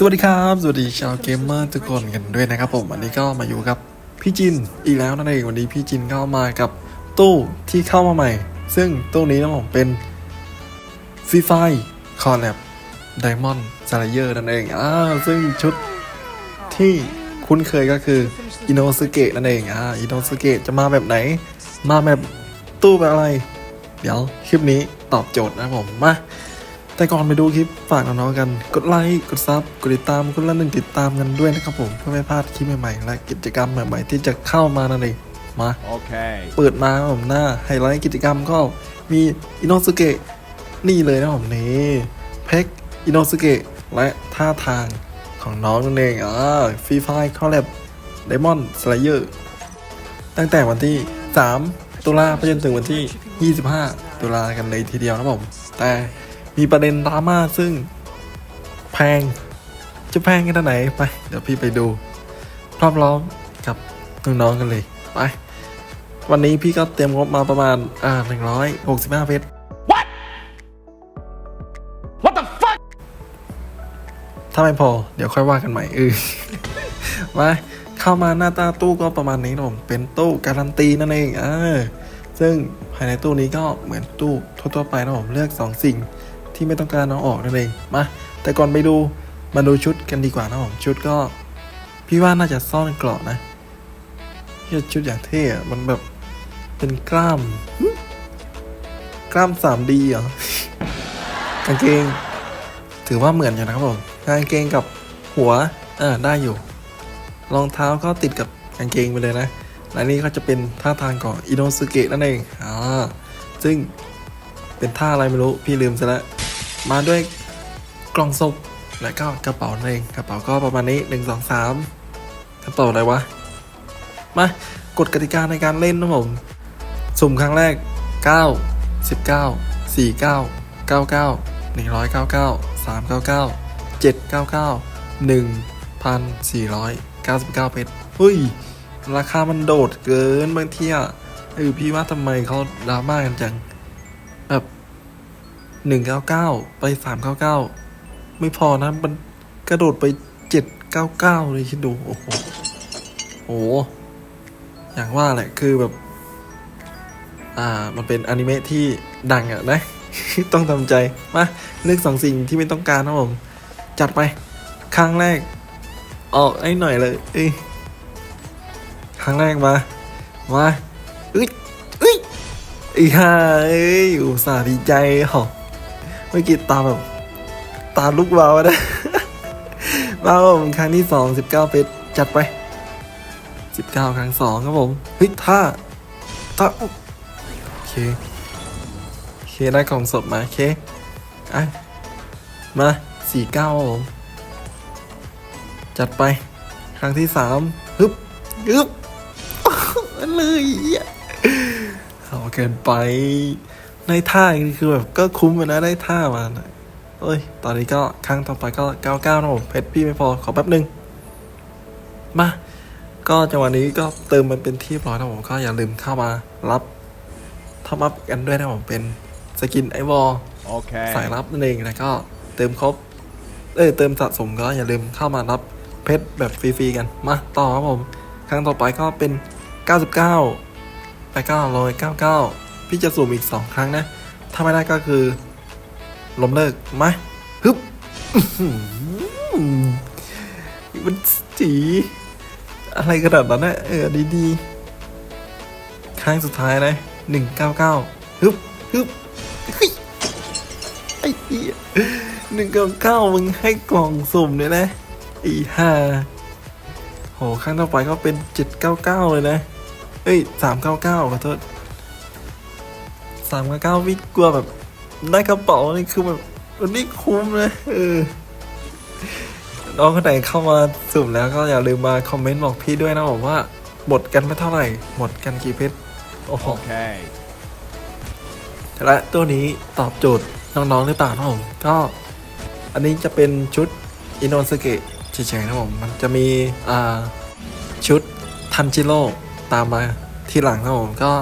สวัสดีครับ สวัสดีชาวเกมเมอร์ทุกคนกันด้วยนะครับผมวันนี้ก็มาอยู่กับพี่จินอีกแล้วนั่นเองวันนี้พี่จินก็มากับตู้ที่เข้ามาใหม่ ซึ่งตู้นี้นะผมเป็นฟรีไฟคอร์แลบไดมอนด์ซาร์เยอร์นั่นเองอ่าซึ่งชุดที่คุ้นเคยก็คืออินโนสเกะนั่นเองอ่าอินโนสเกะจะมาแบบไหน มาแบบตู้แบบอะไร เดี๋ยวคลิปนี้ตอบโจทย์นะผมมา แต่ก่อนไปดูคลิปฝากน้องๆกัน กดไลค์ กดซับ กดติดตามคนละหนึ่งติดตามกันด้วยนะครับผมเพื่อไม่พลาดคลิปใหม่ๆ และกิจกรรมใหม่ๆ ที่จะเข้ามานั่นเอง มา Okay. เปิดมาครับผมหน้าไฮไลท์กิจกรรมก็มีอินโนสุเกะนี่เลยนะผมนี่เพ็กอินโนสุเกะและท่าทางของน้องนั่นเองอ่าฟรีไฟคอลแลบไดมอนด์สไลเยอร์ตั้งแต่วันที่ 3 ตุลาไปจนถึงวันที่ 25 ตุลากันเลยทีเดียวนะผม แต่ มีประเด็นดราม่าซึ่ง แพง จะแพงกันเท่าไหนไป เดี๋ยวพี่ไปดู พร้อมร้อมกับน้องๆกันเลย ไป วันนี้พี่ก็เตรียมงบมาประมาณอ่าหนึ่งร้อยหกสิบห้าเพชร What the fuck? ถ้าไม่พอ เดี๋ยวค่อยว่ากันใหม่เออมาเข้ามาหน้าตาตู้ก็ประมาณนี้นะผมเป็นตู้การันตีนั่นเองอ่าซึ่งภายในตู้นี้ก็เหมือนตู้ทั่วๆไปนะผมเลือกสองสิ่ง ที่ไม่ต้องการเอาออกนั่นเองมาแต่ก่อนไปดูมาดูชุดกันดีกว่านะผมชุดก็ พี่ว่าน่าจะซ่อนเกราะนะเหี้ยชุดอย่างเท่อะมันแบบเป็นกล้าม กล้าม 3D เหรอกางเกง ถือว่าเหมือนอยู่นะครับผมกางเกงกับหัวเออได้อยู่รองเท้าก็ติดกับกางเกงไปเลยนะและนี่ก็จะเป็นท่าทางของอิโนสุเกะนั่นเองอ่าซึ่งเป็นท่าอะไรไม่รู้ พี่ลืมซะแล้ว มาด้วยกล่องศพและก็กระเป๋านั่นเองกระเป๋าก็ประมาณนี้หนึ่งสองสามกระเป๋าอะไรวะ มากฎกติกาในการเล่นนะผม สุ่มครั้งแรก 9 19 49 99 199 399 799 1,499 เพชรเฮ้ย ราคามันโดดเกินบางทีอะเออพี่ว่าทำไมเขาดราม่ากันจัง 199ไป399ไม่พอนะ มันกระโดดไป799เก้าเก้าเลยคิดดู โอ้โหโอ้โหอย่างว่าแหละ คือแบบ อ่า มันเป็นอนิเมะที่ดังอะนะ ต้องทำใจ มาเลือกสองสิ่งที่ไม่ต้องการนะผม จัดไป ครั้งแรก ออกไอ้หน่อยเลยเอ้ยครั้งแรกมา มาอุ้ยอุ้ยอีห่าเอ้ยอุตส่าห์ดีใจหรอ เมื่อกี้ตาแบบตาลุกวาวนะมาครับผมครั้งที่สองสิบเก้าเพชรจัดไปสิบเก้าครั้งสองครับผมเฮ้ยท่าท่าโอเคโอเคได้กล่องสดมาโอเคอะมาสี่เก้าครับผมจัดไปครั้งที่สามฮึบฮึบเลยอะเอาเกินไป ในท่านี่คือแบบก็คุ้มเลยนะได้ท่ามานะเอ้ย ตอนนี้ก็ครั้งต่อไปก็เก้าเก้านะผมเพชรพี่ไม่พอขอแป๊บหนึ่งมา ก็จังหวะนี้ก็เติมมันเป็นที่เรียบร้อยนะผมก็อย่าลืมเข้ามารับท็อปอัพกันด้วยนะผมเป็นสกินไอวอล Okay. สายลับนั่นเองแล้วก็เติมครบ เอ้ยเติมสะสมก็อย่าลืมเข้ามารับเพชรแบบฟรีๆกัน มาต่อครับผม ครั้งต่อไปก็เป็น 99 ไป9 99 พี่จะสุ่มอีก 2 ครั้งนะ ถ้าไม่ได้ก็คือล้มเลิกมาฮึบมันจีอะไรกระดับนั้นนะเออดีๆครั้งสุดท้ายนะ199ฮึบฮึบเฮ้ยไอ้เหี้ยหนึ่งเก้าเก้ามึงให้กล่องสุ่มเนี่ยนะอีห้าโหครั้งต่อไปก็เป็นเจ็ดเก้าเก้าเลยนะ เอ้ยสามเก้าเก้าขอโทษ สามเก้าเก้าวิกลัวแบบได้กระเป๋านี่คือแบบมันไม่คุ้มเลยเออน้องคนไหนเข้ามาสุ่มแล้วก็อย่าลืมมาคอมเมนต์บอกพี่ด้วยนะผมว่าหมดกันไม่เท่าไหร่ หมดกันกี่เพชรโอ้โห Okay. และตัวนี้ตอบโจทย์น้องๆหรือเปล่านะผมก็อันนี้จะเป็นชุดอินโนสเกะเฉยๆนะผมมันจะมีอ่าชุดทันจิโร่ตามมาทีหลังนะผมก็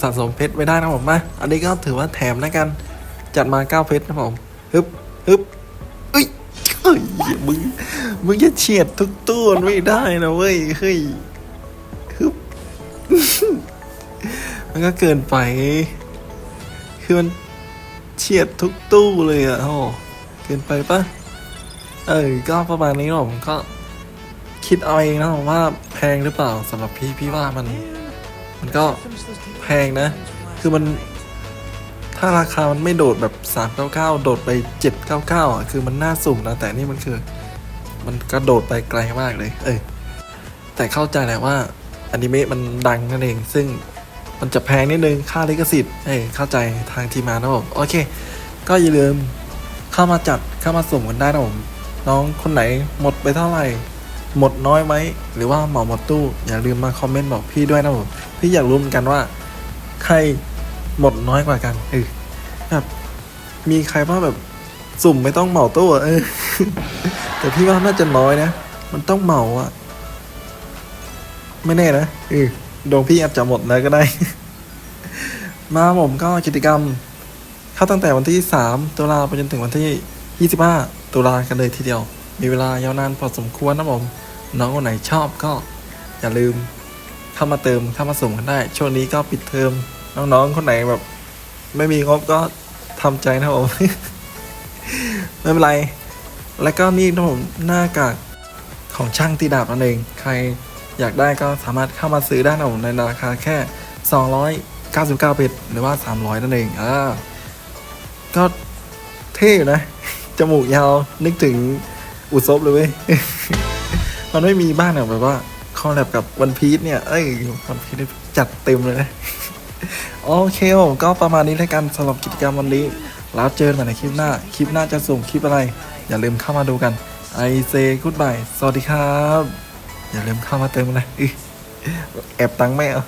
สะสมเพชรไว้ได้นะผมมาอันนี้ก็ถือว่าแถมนะกัน จัดมา 9 เพชรนะผมฮึบฮึบเอ้ยเอ้ยมึงมึงจะเฉียดทุกตู้มันไม่ได้นะเว้ยเฮ้ยฮึบมันก็เกินไป คือมันเฉียดทุกตู้เลยอะโอ้เกินไปปะเออ ก็ประมาณนี้นะผมก็คิดเอาเองนะผมว่าแพงหรือเปล่าสำหรับพี่พี่ว่ามัน มันก็แพงนะ คือมัน ถ้าราคามันไม่โดดแบบ 399 โดดไป 799อะคือมันน่าสุ่มนะ แต่นี่มันคือ มันกระโดดไปไกลมากเลย เอ้ย แต่เข้าใจแหละว่าอนิเมะมันดังนั่นเอง ซึ่งมันจะแพงนิดนึง ค่าลิขสิทธิ์ เอ้ย เข้าใจทางทีมงานนะผม โอเค ก็อย่าลืมเข้ามาจัด เข้ามาสุ่มกันได้นะผม น้องคนไหนหมดไปเท่าไหร่ หมดน้อยไหม หรือว่าเหมาหมดตู้ อย่าลืมมาคอมเมนต์บอกพี่ด้วยนะผม พี่อยากรู้เหมือนกันว่า ใครหมดน้อยกว่ากันเออแบบมีใครว่าแบบสุ่มไม่ต้องเหมาตู้อเออ แต่พี่ว่าน่าจะน้อยนะ มันต้องเหมาอะไม่แน่นะเออดวงพี่อาจจะหมดแล้วก็ได้ มาผมก็กิจกรรม เข้าตั้งแต่วันที่ 3 ตุลาไปจนถึงวันที่ 25 ตุลากันเลยทีเดียว มีเวลายาวนานพอสมควรนะผม น้องคนไหนชอบก็อย่าลืม เข้ามาเติมเข้ามาส่งกันได้ ช่วงนี้ก็ปิดเทอมน้องๆคนไหนแบบ ไม่มีงบก็ทำใจนะผมไม่เป็นไร แล้วก็นี่นะผมหน้ากากของช่างตีดาบนั่นเอง ใครอยากได้ก็สามารถเข้ามาซื้อได้นะผมในราคาแค่ 299เบ็ดหรือว่า 300 นั่นเองอ่าก็เท่อยู่นะ จมูกยาวนึกถึงอุซบเลยเว้ย มันไม่มีบ้านอะแบบว่า คอลแลบกับวันพีชเนี่ย เอ้ยวันพีชจัดเต็มเลยนะ โอเคผมก็ประมาณนี้แล้วกันสำหรับกิจกรรมวันนี้ แล้วเจอกันในคลิปหน้า คลิปหน้าจะส่งคลิปอะไร อย่าลืมเข้ามาดูกันไอเซกูดบายสวัสดีครับ อย่าลืมเข้ามาเติมกันะอื้อแอบตังค์ไม่เอา